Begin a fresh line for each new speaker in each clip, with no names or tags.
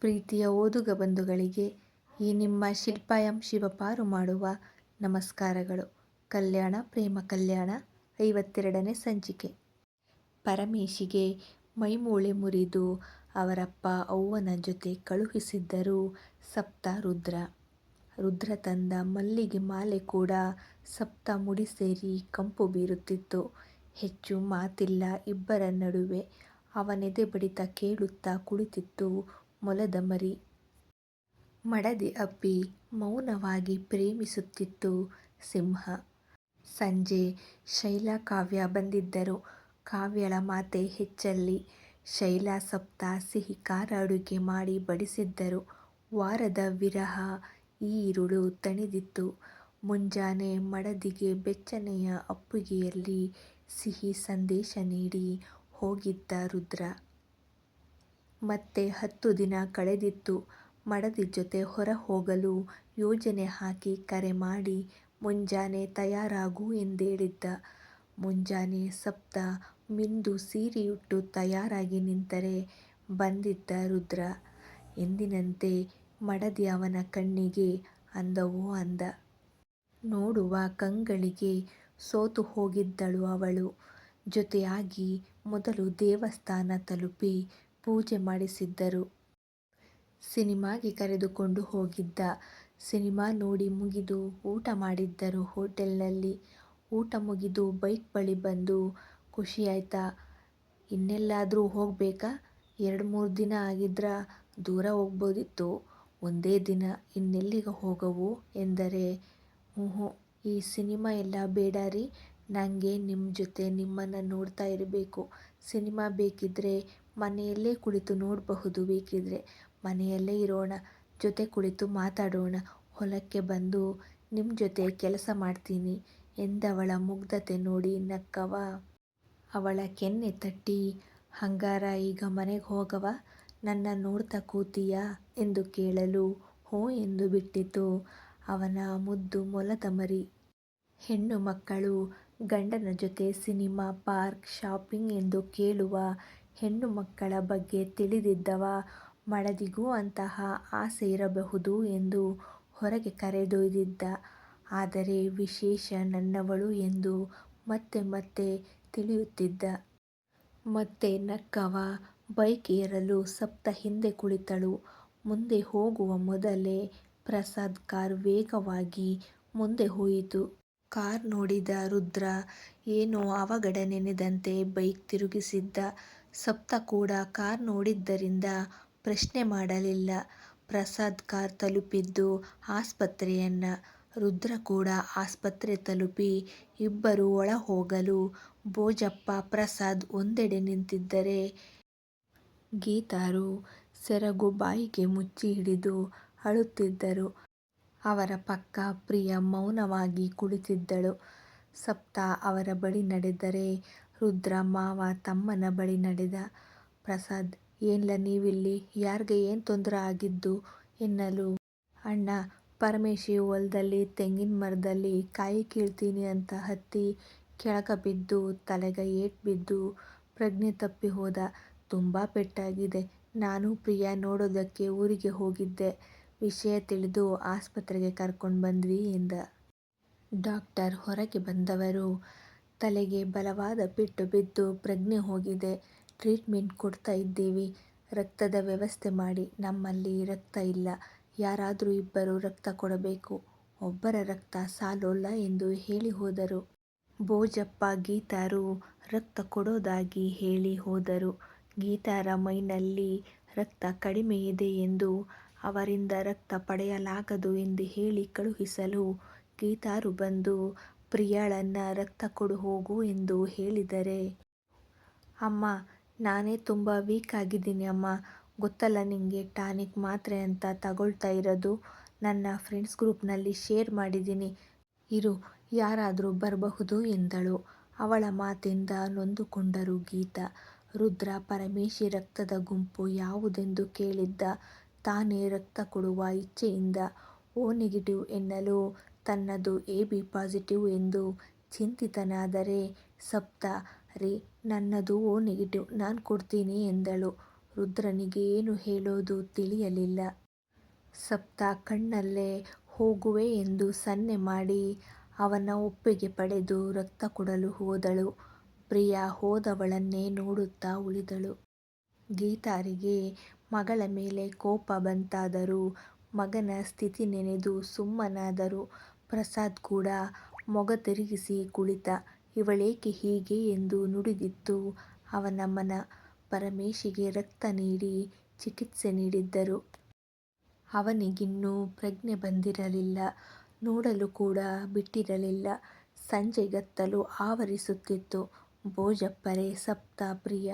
ಪ್ರೀತಿಯ ಓದುಗ ಬಂಧುಗಳಿಗೆ ಈ ನಿಮ್ಮ ಶಿಲ್ಪ ಎಂ ಶಿವಪಾರು ಮಾಡುವ ನಮಸ್ಕಾರಗಳು. ಕಲ್ಯಾಣ, ಪ್ರೇಮ ಕಲ್ಯಾಣ, ಐವತ್ತೆರಡನೇ ಸಂಚಿಕೆ. ಪರಮೇಶಿಗೆ ಮೈಮೂಳೆ ಮುರಿದು ಅವರಪ್ಪ ಅವ್ವನ ಜೊತೆ ಕಳುಹಿಸಿದ್ದರು ಸಪ್ತ ರುದ್ರ. ರುದ್ರ ತಂದ ಮಲ್ಲಿಗೆ ಮಾಲೆ ಕೂಡ ಸಪ್ತ ಮುಡಿ ಸೇರಿ ಕಂಪು ಬೀರುತ್ತಿತ್ತು. ಹೆಚ್ಚು ಮಾತಿಲ್ಲ ಇಬ್ಬರ ನಡುವೆ. ಅವನೆದೆ ಬಡಿತ ಕೇಳುತ್ತಾ ಕುಳಿತಿತ್ತು ಮೊಲದ ಮರಿ. ಮಡದಿ ಅಪ್ಪಿ ಮೌನವಾಗಿ ಪ್ರೇಮಿಸುತ್ತಿತ್ತು ಸಿಂಹ. ಸಂಜೆ ಶೈಲಾ, ಕಾವ್ಯ ಬಂದಿದ್ದರು. ಕಾವ್ಯಳ ಮಾತೆ ಹೆಚ್ಚಲ್ಲಿ. ಶೈಲಾ ಸಪ್ತ ಸಿಹಿ ಖಾರ ಅಡುಗೆ ಮಾಡಿ ಬಡಿಸಿದ್ದರು. ವಾರದ ವಿರಹ ಈ ಇರುಳು ತಣಿದಿತ್ತು. ಮುಂಜಾನೆ ಮಡದಿಗೆ ಬೆಚ್ಚನೆಯ ಅಪ್ಪುಗೆಯಲ್ಲಿ ಸಿಹಿ ಸಂದೇಶ ನೀಡಿ ಹೋಗಿದ್ದ ರುದ್ರ. ಮತ್ತೆ ಹತ್ತು ದಿನ ಕಳೆದಿತ್ತು. ಮಡದಿ ಜೊತೆ ಹೊರ ಹೋಗಲು ಯೋಜನೆ ಹಾಕಿ ಕರೆ ಮಾಡಿ ಮುಂಜಾನೆ ತಯಾರಾಗು ಎಂದೇಳಿದ್ದ. ಮುಂಜಾನೆ ಸಪ್ತ ಮಿಂದು ಸೀರೆಯುಟ್ಟು ತಯಾರಾಗಿ ನಿಂತರೆ ಬಂದಿದ್ದ ರುದ್ರ. ಎಂದಿನಂತೆ ಮಡದಿ ಅವನ ಕಣ್ಣಿಗೆ ಅಂದವೋ ಅಂದ. ನೋಡುವ ಕಂಗಳಿಗೆ ಸೋತು ಹೋಗಿದ್ದಳು ಅವಳು. ಜೊತೆಯಾಗಿ ಮೊದಲು ದೇವಸ್ಥಾನ ತಲುಪಿ ಪೂಜೆ ಮಾಡಿಸಿದ್ದರು. ಸಿನಿಮಾಗೆ ಕರೆದುಕೊಂಡು ಹೋಗಿದ್ದ. ಸಿನಿಮಾ ನೋಡಿ ಮುಗಿದು ಊಟ ಮಾಡಿದ್ದರು ಹೋಟೆಲ್ನಲ್ಲಿ. ಊಟ ಮುಗಿದು ಬೈಕ್ ಬಳಿ ಬಂದು ಖುಷಿಯಾಯ್ತಾ ಹೋಗಬೇಕಾ ಎರಡು ಮೂರು ದಿನ ಆಗಿದ್ರ ದೂರ ಹೋಗ್ಬೋದಿತ್ತು. ಒಂದೇ ದಿನ ಇನ್ನೆಲ್ಲಿಗೆ ಹೋಗವು ಎಂದರೆ ಊಹೂ ಈ ಸಿನಿಮಾ ಎಲ್ಲ ಬೇಡ ರೀ. ನಂಗೆ ನಿಮ್ಮ ಜೊತೆ ನಿಮ್ಮನ್ನ ನೋಡ್ತಾ ಇರಬೇಕು ಸಿನಿಮಾ ಬೇಕಿದ್ರೆ ಮನೆಯಲ್ಲೇ ಕುಳಿತು ನೋಡಬಹುದು ಬೇಕಿದ್ರೆ ಮನೆಯಲ್ಲೇ ಇರೋಣ ಜೊತೆ ಕುಳಿತು ಮಾತಾಡೋಣ ಹೊಲಕ್ಕೆ ಬಂದು ನಿಮ್ಮ ಜೊತೆ ಕೆಲಸ ಮಾಡ್ತೀನಿ ಎಂದವಳ ಮುಗ್ಧತೆ ನೋಡಿ ನಕ್ಕವ. ಅವಳ ಕೆನ್ನೆ ತಟ್ಟಿ ಹಂಗಾರ ಈಗ ಮನೆಗೆ ಹೋಗವ ನನ್ನ ನೋಡ್ತಾ ಕೂತೀಯಾ ಎಂದು ಕೇಳಲು ಹೋ ಎಂದು ಬಿಟ್ಟಿತು ಅವನ ಮುದ್ದು ಮೊಲದ ಮರಿ. ಹೆಣ್ಣು ಮಕ್ಕಳು ಗಂಡನ ಜೊತೆ ಸಿನಿಮಾ, ಪಾರ್ಕ್, ಶಾಪಿಂಗ್ ಎಂದು ಕೇಳುವ ಹೆಣ್ಣು ಮಕ್ಕಳ ಬಗ್ಗೆ ತಿಳಿದಿದ್ದವ ಮಡದಿಗೂ ಅಂತಹ ಆಸೆ ಇರಬಹುದು ಎಂದು ಹೊರಗೆ ಕರೆದೊಯ್ದಿದ್ದ. ಆದರೆ ವಿಶೇಷ ನನ್ನವಳು ಎಂದು ಮತ್ತೆ ಮತ್ತೆ ತಿಳಿಯುತ್ತಿದ್ದ. ಮತ್ತೆ ನಕ್ಕವ. ಬೈಕ್ ಏರಲು ಸಪ್ತ ಹಿಂದೆ ಕುಳಿತಳು. ಮುಂದೆ ಹೋಗುವ ಮೊದಲೇ ಪ್ರಸಾದ್ ಕಾರ್ ವೇಗವಾಗಿ ಮುಂದೆ ಹೋಯಿತು. ಕಾರ್ ನೋಡಿದ ರುದ್ರ ಏನೋ ಅವಘಡ ನೆನೆದಂತೆ ಬೈಕ್ ತಿರುಗಿಸಿದ್ದ. ಸಪ್ತ ಕೂಡ ಕಾರ್ ನೋಡಿದ್ದರಿಂದ ಪ್ರಶ್ನೆ ಮಾಡಲಿಲ್ಲ. ಪ್ರಸಾದ್ ಕಾರ್ ತಲುಪಿದ್ದು ಆಸ್ಪತ್ರೆಯನ್ನ. ರುದ್ರ ಕೂಡ ಆಸ್ಪತ್ರೆ ತಲುಪಿ ಇಬ್ಬರು ಒಳ ಹೋಗಲು ಭೋಜಪ್ಪ, ಪ್ರಸಾದ್ ಒಂದೆಡೆ ನಿಂತಿದ್ದರೆ ಗೀತಾರು ಸೆರಗು ಬಾಯಿಗೆ ಮುಚ್ಚಿ ಹಿಡಿದು ಅಳುತ್ತಿದ್ದರು. ಅವರ ಪಕ್ಕ ಪ್ರಿಯ ಮೌನವಾಗಿ ಕುಳಿತಿದ್ದಳು. ಸಪ್ತ ಅವರ ಬಳಿ ನಡೆದರೆ ರುದ್ರ, ಮಾವ, ತಮ್ಮನ ಬಳಿ ನಡೆದ. ಪ್ರಸಾದ್, ಏನ್ಲ ನೀವಿಲ್ಲಿ ಯಾರ್ಗೆ ಏನ್ ತೊಂದರೆ ಆಗಿದ್ದು ಎನ್ನಲು ಅಣ್ಣ, ಪರಮೇಶಿ ಹೊಲದಲ್ಲಿ, ತೆಂಗಿನ ಮರದಲ್ಲಿ ಕಾಯಿ ಕೀಳ್ತೀನಿ ಅಂತ ಹತ್ತಿ ಕೆಳಗ ಬಿದ್ದು, ತಲೆಗ ಏಟ್ ಬಿದ್ದು ಪ್ರಜ್ಞೆ ತಪ್ಪಿ ಹೋದ. ತುಂಬಾ ಪೆಟ್ಟಾಗಿದೆ. ನಾನು ಪ್ರಿಯಾ ನೋಡೋದಕ್ಕೆ ಊರಿಗೆ ಹೋಗಿದ್ದೆ. ವಿಷಯ ತಿಳಿದು ಆಸ್ಪತ್ರೆಗೆ ಕರ್ಕೊಂಡು ಬಂದ್ವಿ ಎಂದ. ಡಾಕ್ಟರ್ ಹೊರಗೆ ಬಂದವರು ತಲೆಗೆ ಬಲವಾದ ಪೆಟ್ಟು ಬಿದ್ದು ಪ್ರಜ್ಞೆ ಹೋಗಿದೆ. ಟ್ರೀಟ್ಮೆಂಟ್ ಕೊಡ್ತಾ ಇದ್ದೀವಿ. ರಕ್ತದ ವ್ಯವಸ್ಥೆ ಮಾಡಿ. ನಮ್ಮಲ್ಲಿ ರಕ್ತ ಇಲ್ಲ. ಯಾರಾದರೂ ಇಬ್ಬರು ರಕ್ತ ಕೊಡಬೇಕು. ಒಬ್ಬರ ರಕ್ತ ಸಾಲೋಲ್ಲ ಎಂದು ಹೇಳಿ ಹೋದರು. ಬೋಜಪ್ಪ ಗೀತಾರು ರಕ್ತ ಕೊಡೋದಾಗಿ ಹೇಳಿ ಹೋದರು. ಗೀತಾರ ಮೈನಲ್ಲಿ ರಕ್ತ ಕಡಿಮೆ ಇದೆ ಎಂದು ಅವರಿಂದ ರಕ್ತ ಪಡೆಯಲಾಗದು ಎಂದು ಹೇಳಿ ಕಳುಹಿಸಲು ಗೀತಾರು ಬಂದು ಪ್ರಿಯಾಳನ್ನ ರಕ್ತ ಕೊಡು ಹೋಗು ಎಂದು ಹೇಳಿದರೆ. ಅಮ್ಮ, ನಾನೇ ತುಂಬ ವೀಕ್ ಆಗಿದ್ದೀನಿ ಅಮ್ಮ ಗೊತ್ತಲ್ಲ ನಿಮಗೆ ಟಾನಿಕ್ ಮಾತ್ರೆ ಅಂತ ತಗೊಳ್ತಾ ಇರೋದು ನನ್ನ ಫ್ರೆಂಡ್ಸ್ ಗ್ರೂಪ್ನಲ್ಲಿ ಶೇರ್ ಮಾಡಿದ್ದೀನಿ ಇರು, ಯಾರಾದರೂ ಬರಬಹುದು ಎಂದಳು. ಅವಳ ಮಾತಿಂದ ನೊಂದುಕೊಂಡರು ಗೀತಾ. ರುದ್ರ ಪರಮೇಶಿ ರಕ್ತದ ಗುಂಪು ಯಾವುದೆಂದು ಕೇಳಿದ್ದ. ತಾನೇ ರಕ್ತ ಕೊಡುವ ಇಚ್ಛೆಯಿಂದ, ಓ ನೆಗೆಟಿವ್ ಎನ್ನಲು ತನ್ನದು ಎಬಿ ಪಾಸಿಟಿವ್ ಎಂದು ಚಿಂತಿತನಾದರೆ, ಸಪ್ತ, ರೀ, ನನ್ನದು ಓ ನೆಗೆಟಿವ್, ನಾನು ಕೊಡ್ತೀನಿ ಎಂದಳು. ರುದ್ರನಿಗೆ ಏನು ಹೇಳೋದು ತಿಳಿಯಲಿಲ್ಲ. ಸಪ್ತ, ಕಣ್ಣಲ್ಲೇ ಹೋಗುವೆ ಎಂದು ಸನ್ನೆ ಮಾಡಿ ಅವನ ಒಪ್ಪಿಗೆ ಪಡೆದು ರಕ್ತ ಕೊಡಲು ಹೋದಳು. ಪ್ರಿಯಾ ಹೋದವಳನ್ನೇ ನೋಡುತ್ತಾ ಉಳಿದಳು. ಗೀತಾರಿಗೆ ಮಗಳ ಮೇಲೆ ಕೋಪ ಬಂತಾದರೂ ಮಗನ ಸ್ಥಿತಿ ನೆನೆದು ಸುಮ್ಮನಾದರು. ಪ್ರಸಾದ್ ಕೂಡ ಮೊಗ ತಿರುಗಿಸಿ ಕುಳಿತ. ಇವಳೇಕೆ ಹೀಗೆ ಎಂದು ನುಡಿದಿತ್ತು ಅವನ ಮನ. ಪರಮೇಶಿಗೆ ರಕ್ತ ನೀಡಿ ಚಿಕಿತ್ಸೆ ನೀಡಿದ್ದರು. ಅವನಿಗಿನ್ನೂ ಪ್ರಜ್ಞೆ ಬಂದಿರಲಿಲ್ಲ. ನೋಡಲು ಕೂಡ ಬಿಟ್ಟಿರಲಿಲ್ಲ. ಸಂಜೆಗತ್ತಲು ಆವರಿಸುತ್ತಿತ್ತು. ಭೋಜಪ್ಪರೆ, ಸಪ್ತ, ಪ್ರಿಯ,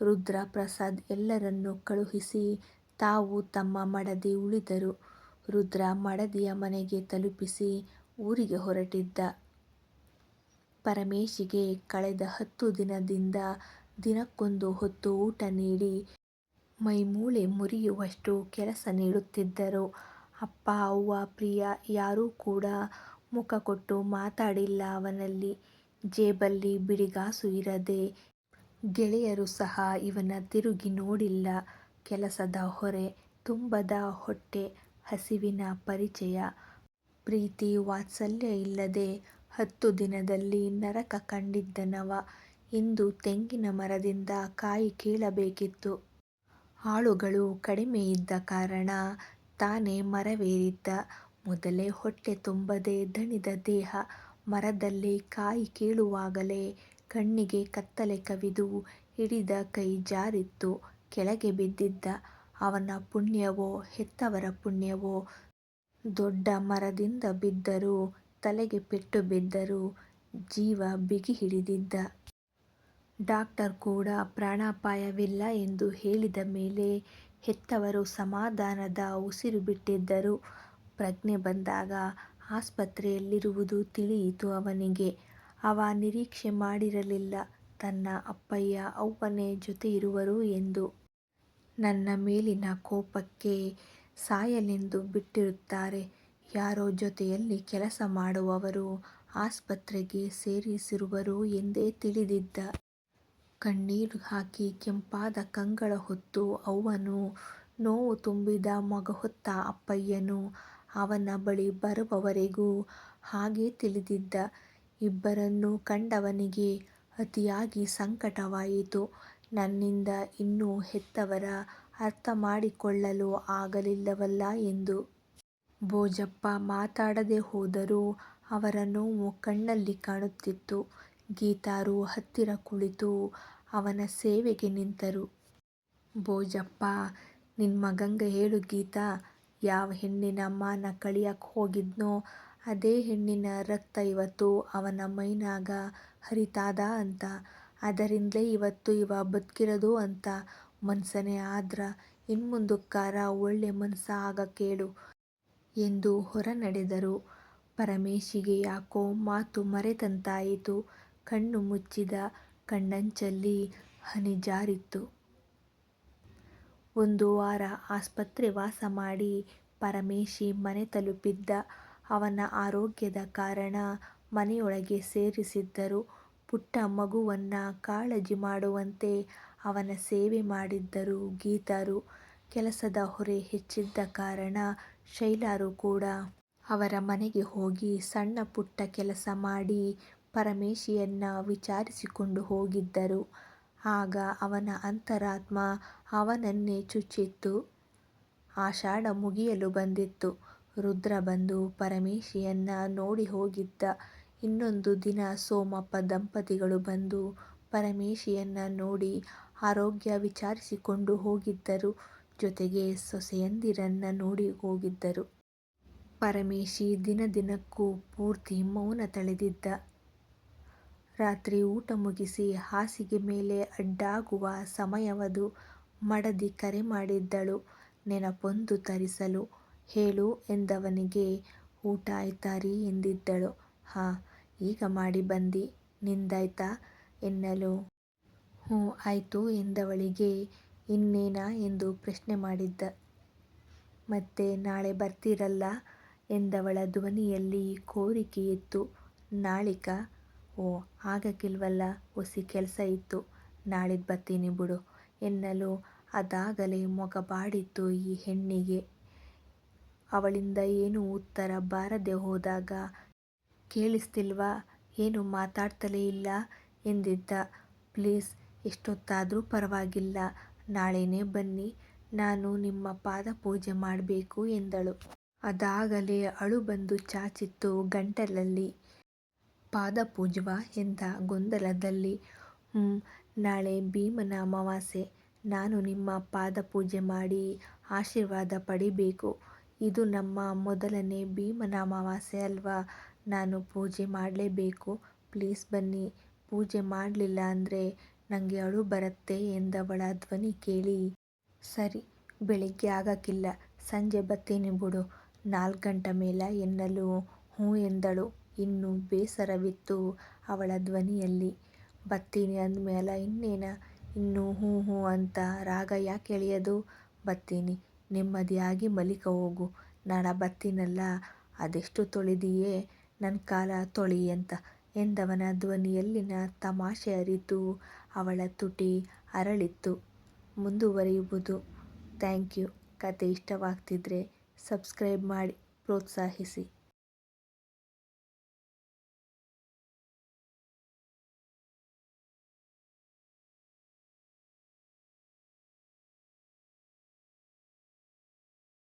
ರುದ್ರ, ಪ್ರಸಾದ್ ಎಲ್ಲರನ್ನೂ ಕಳುಹಿಸಿ ತಾವು ತಮ್ಮ ಮಡದಿ ಉಳಿದರು. ರುದ್ರ ಮಡದಿಯ ಮನೆಗೆ ತಲುಪಿಸಿ ಊರಿಗೆ ಹೊರಟಿದ್ದ. ಪರಮೇಶಿಗೆ ಕಳೆದ ಹತ್ತು ದಿನದಿಂದ ದಿನಕ್ಕೊಂದು ಹೊತ್ತು ಊಟ ನೀಡಿ ಮೈಮೂಳೆ ಮುರಿಯುವಷ್ಟು ಕೆಲಸ ನೀಡುತ್ತಿದ್ದರು. ಅಪ್ಪ ಅವ್ವ ಪ್ರಿಯ ಯಾರೂ ಕೂಡ ಮುಖ ಕೊಟ್ಟು ಮಾತಾಡಿಲ್ಲ ಅವನಲ್ಲಿ. ಜೇಬಲ್ಲಿ ಬಿಡಿಗಾಸು ಇರದೆ ಗೆಳೆಯರು ಸಹ ಇವನ ತಿರುಗಿ ನೋಡಿಲ್ಲ. ಕೆಲಸದ ಹೊರೆ, ತುಂಬದ ಹೊಟ್ಟೆ, ಹಸಿವಿನ ಪರಿಚಯ, ಪ್ರೀತಿ ವಾತ್ಸಲ್ಯ ಇಲ್ಲದೆ ಹತ್ತು ದಿನದಲ್ಲಿ ನರಕ ಕಂಡಿದ್ದನವ. ಇಂದು ತೆಂಗಿನ ಮರದಿಂದ ಕಾಯಿ ಕೀಳಬೇಕಿತ್ತು. ಆಳುಗಳು ಕಡಿಮೆ ಇದ್ದ ಕಾರಣ ತಾನೇ ಮರವೇರಿದ್ದ. ಮೊದಲೇ ಹೊಟ್ಟೆ ತುಂಬದೆ ದಣಿದ ದೇಹ. ಮರದಲ್ಲಿ ಕಾಯಿ ಕೀಳುವಾಗಲೇ ಕಣ್ಣಿಗೆ ಕತ್ತಲೆ ಕವಿದು ಹಿಡಿದ ಕೈ ಜಾರಿತ್ತು. ಕೆಳಗೆ ಬಿದ್ದಿದ್ದ. ಅವನ ಪುಣ್ಯವೋ, ಹೆತ್ತವರ ಪುಣ್ಯವೋ, ದೊಡ್ಡ ಮರದಿಂದ ಬಿದ್ದರೂ, ತಲೆಗೆ ಪೆಟ್ಟು ಬಿದ್ದರೂ, ಜೀವ ಬಿಗಿ ಹಿಡಿದಿದ್ದ. ಡಾಕ್ಟರ್ ಕೂಡ ಪ್ರಾಣಾಪಾಯವಿಲ್ಲ ಎಂದು ಹೇಳಿದ ಮೇಲೆ ಹೆತ್ತವರು ಸಮಾಧಾನದ ಉಸಿರು ಬಿಟ್ಟಿದ್ದರು. ಪ್ರಜ್ಞೆ ಬಂದಾಗ ಆಸ್ಪತ್ರೆಯಲ್ಲಿರುವುದು ತಿಳಿಯಿತು ಅವನಿಗೆ. ಅವ ನಿರೀಕ್ಷೆ ಮಾಡಿರಲಿಲ್ಲ ತನ್ನ ಅಪ್ಪಯ್ಯ, ಅವ್ವನೇ ಜೊತೆ ಇರುವರು ಎಂದು. ನನ್ನ ಮೇಲಿನ ಕೋಪಕ್ಕೆ ಸಾಯಲೆಂದು ಬಿಟ್ಟಿರುತ್ತಾರೆ. ಯಾರೋ ಜೊತೆಯಲ್ಲಿ ಕೆಲಸ ಮಾಡುವವರು ಆಸ್ಪತ್ರೆಗೆ ಸೇರಿಸಿರುವರು ಎಂದೇ ತಿಳಿದಿದ್ದ. ಕಣ್ಣೀರು ಹಾಕಿ ಕೆಂಪಾದ ಕಂಗಳ ಹೊತ್ತು ಅವ್ವನು. ನೋವು ತುಂಬಿದ ಮೊಗಹೊತ್ತ ಅಪ್ಪಯ್ಯನು ಅವನ ಬಳಿ ಬರುವವರೆಗೂ ಹಾಗೇ ತಿಳಿದಿದ್ದ. ಇಬ್ಬರನ್ನೂ ಕಂಡವನಿಗೆ ಅತಿಯಾಗಿ ಸಂಕಟವಾಯಿತು. ನನ್ನಿಂದ ಇನ್ನೂ ಹೆತ್ತವರ ಅರ್ಥ ಮಾಡಿಕೊಳ್ಳಲು ಆಗಲಿಲ್ಲವಲ್ಲ ಎಂದು. ಭೋಜಪ್ಪ ಮಾತಾಡದೆ ಹೋದರೂ ಅವರ ನೋವು ಕಣ್ಣಲ್ಲಿ ಕಾಣುತ್ತಿತ್ತು. ಗೀತಾರು ಹತ್ತಿರ ಕುಳಿತು ಅವನ ಸೇವೆಗೆ ನಿಂತರು. ಭೋಜಪ್ಪ ನಿಮ್ಮ ಮಗಂಗ ಹೇಳು ಗೀತಾ, ಯಾವ ಹೆಣ್ಣಿನ ಮಾನ ಕಳಿಯಕ್ಕೆ ಹೋಗಿದ್ನೋ ಅದೇ ಹೆಣ್ಣಿನ ರಕ್ತ ಇವತ್ತು ಅವನ ಮೈನಾಗ ಹರಿತಾದ ಅಂತ. ಅದರಿಂದ್ಲೇ ಇವತ್ತು ಇವ ಬದುಕಿರೋದು ಅಂತ ಮನಸನೇ ಆದ್ರ ಇನ್ಮುಂದುಕ್ಕಾರ ಒಳ್ಳೆ ಮನಸ ಆಗ ಕೇಳು ಎಂದು ಹೊರ ನಡೆದರು. ಪರಮೇಶಿಗೆ ಯಾಕೋ ಮಾತು ಮರೆತಂತಾಯಿತು. ಕಣ್ಣು ಮುಚ್ಚಿದ. ಕಣ್ಣಂಚಲ್ಲಿ ಹನಿ ಜಾರಿತ್ತು. ಒಂದು ವಾರ ಆಸ್ಪತ್ರೆ ವಾಸ ಮಾಡಿ ಪರಮೇಶಿ ಮನೆ ತಲುಪಿದ್ದ. ಅವನ ಆರೋಗ್ಯದ ಕಾರಣ ಮನೆಯೊಳಗೆ ಸೇರಿಸಿದ್ದರು. ಪುಟ್ಟ ಮಗುವನ್ನ ಕಾಳಜಿ ಮಾಡುವಂತೆ ಅವನ ಸೇವೆ ಮಾಡಿದ್ದರು ಗೀತಾರು. ಕೆಲಸದ ಹೊರೆ ಹೆಚ್ಚಿದ್ದ ಕಾರಣ ಶೈಲಾರು ಕೂಡ ಅವರ ಮನೆಗೆ ಹೋಗಿ ಸಣ್ಣ ಪುಟ್ಟ ಕೆಲಸ ಮಾಡಿ ಪರಮೇಶಿಯನ್ನ ವಿಚಾರಿಸಿಕೊಂಡು ಹೋಗಿದ್ದರು. ಆಗ ಅವನ ಅಂತರಾತ್ಮ ಅವನನ್ನೇ ಚುಚ್ಚಿತ್ತು. ಆಷಾಢ ಮುಗಿಯಲು ಬಂದಿತ್ತು. ರುದ್ರ ಬಂದು ಪರಮೇಶಿಯನ್ನ ನೋಡಿ ಹೋಗಿದ್ದ. ಇನ್ನೊಂದು ದಿನ ಸೋಮಪ್ಪ ದಂಪತಿಗಳು ಬಂದು ಪರಮೇಶಿಯನ್ನ ನೋಡಿ ಆರೋಗ್ಯ ವಿಚಾರಿಸಿಕೊಂಡು ಹೋಗಿದ್ದರು. ಜೊತೆಗೆ ಸೊಸೆಯಂದಿರನ್ನ ನೋಡಿ ಹೋಗಿದ್ದರು. ಪರಮೇಶಿ ದಿನ ದಿನಕ್ಕೂ ಪೂರ್ತಿ ಮೌನ ತಳೆದಿದ್ದ. ರಾತ್ರಿ ಊಟ ಮುಗಿಸಿ ಹಾಸಿಗೆ ಮೇಲೆ ಅಡ್ಡಾಗುವ ಸಮಯವದು. ಮಡದಿ ಕರೆ ಮಾಡಿದ್ದಳು ನೆನಪೊಂದು ತರಿಸಲು. ಹೇಳು ಎಂದವನಿಗೆ ಊಟ ಆಯ್ತಾರಿ ಎಂದಿದ್ದಳು. ಹಾಂ, ಈಗ ಮಾಡಿ ಬಂದಿ. ನಿಂದಾಯ್ತಾ ಎನ್ನಲು ಹ್ಞೂ, ಆಯಿತು, ಎಂದವಳಿಗೆ ಇನ್ನೇನಾ ಎಂದು ಪ್ರಶ್ನೆ ಮಾಡಿದ್ದ. ಮತ್ತೆ, ನಾಳೆ ಬರ್ತೀರಲ್ಲ ಎಂದವಳ ಧ್ವನಿಯಲ್ಲಿ ಕೋರಿಕೆಯಿತ್ತು. ನಾಳಿಕ ಓ ಆಗಕಿಲ್ವಲ್ಲ ಒಸಿ ಕೆಲಸ ಇತ್ತು ನಾಳಿದ್ದು ಬರ್ತೀನಿ ಬಿಡು, ಎನ್ನಲು ಅದಾಗಲೇ ಮೊಗ ಬಾಡಿತ್ತು ಈ ಹೆಣ್ಣಿಗೆ. ಅವಳಿಂದ ಏನೂ ಉತ್ತರ ಬಾರದೆ ಹೋದಾಗ ಕೇಳಿಸ್ತಿಲ್ವಾ ಏನೂ ಮಾತಾಡ್ತಲೇ ಇಲ್ಲ ಎಂದಿದ್ದ. ಪ್ಲೀಸ್, ಎಷ್ಟೊತ್ತಾದರೂ ಪರವಾಗಿಲ್ಲ ನಾಳೆನೇ ಬನ್ನಿ ನಾನು ನಿಮ್ಮ ಪಾದ ಪೂಜೆ ಮಾಡಬೇಕು ಎಂದಳು. ಅದಾಗಲೇ ಅಳು ಬಂದು ಚಾಚಿತ್ತು ಗಂಟಲಲ್ಲಿ. ಪಾದಪೂಜ್ವಾ ಎಂದ ಗೊಂದಲದಲ್ಲಿ. ಹ್ಞೂ ನಾಳೆ ಭೀಮನ ಅಮಾವಾಸ್ಯೆ. ನಾನು ನಿಮ್ಮ ಪಾದ ಪೂಜೆ ಮಾಡಿ ಆಶೀರ್ವಾದ ಪಡಿಬೇಕು ಇದು ನಮ್ಮ ಮೊದಲನೇ ಭೀಮನ ಅಮಾವಾಸ್ಯೆ ಅಲ್ವಾ ನಾನು ಪೂಜೆ ಮಾಡಲೇಬೇಕು. ಪ್ಲೀಸ್ ಬನ್ನಿ. ಪೂಜೆ ಮಾಡಲಿಲ್ಲ ಅಂದರೆ ನನಗೆ ಅಳು ಬರುತ್ತೆ ಎಂದವಳ ಧ್ವನಿ ಕೇಳಿ. ಸರಿ, ಬೆಳಿಗ್ಗೆ ಆಗಕ್ಕಿಲ್ಲ. ಸಂಜೆ ಬತ್ತೀನಿ ಬಿಡು. ನಾಲ್ಕು ಗಂಟೆ ಮೇಲ ಎನ್ನಲು ಹ್ಞೂ ಎಂದಳು. ಇನ್ನೂ ಬೇಸರವಿತ್ತು ಅವಳ ಧ್ವನಿಯಲ್ಲಿ. ಬತ್ತೀನಿ ಅಂದಮೇಲೆ ಇನ್ನೇನ? ಇನ್ನೂ ಹ್ಞೂ ಹ್ಞೂ ಅಂತ ರಾಗ ಯಾಕೆ ಎಳೆಯೋದು? ಬತ್ತೀನಿ, ನೆಮ್ಮದಿಯಾಗಿ ಮಲಿಕ ಹೋಗು. ನಾಳೆ ಬತ್ತೀನಲ್ಲ, ಅದೆಷ್ಟು ತೊಳಿದಿಯೆ? ನನ್ ಕಾಲ ತೊಳಿ ಅಂತ ಎಂದವನ ಧ್ವನಿಯಲ್ಲಿನ ತಮಾಷೆ ಅರಿತು ಅವಳ ತುಟಿ ಅರಳಿತ್ತು. ಮುಂದುವರಿಯುವುದು. Thank you. ಕತೆ ಇಷ್ಟವಾಗ್ತಿದ್ರೆ ಸಬ್ಸ್ಕ್ರೈಬ್ ಮಾಡಿ, ಪ್ರೋತ್ಸಾಹಿಸಿ.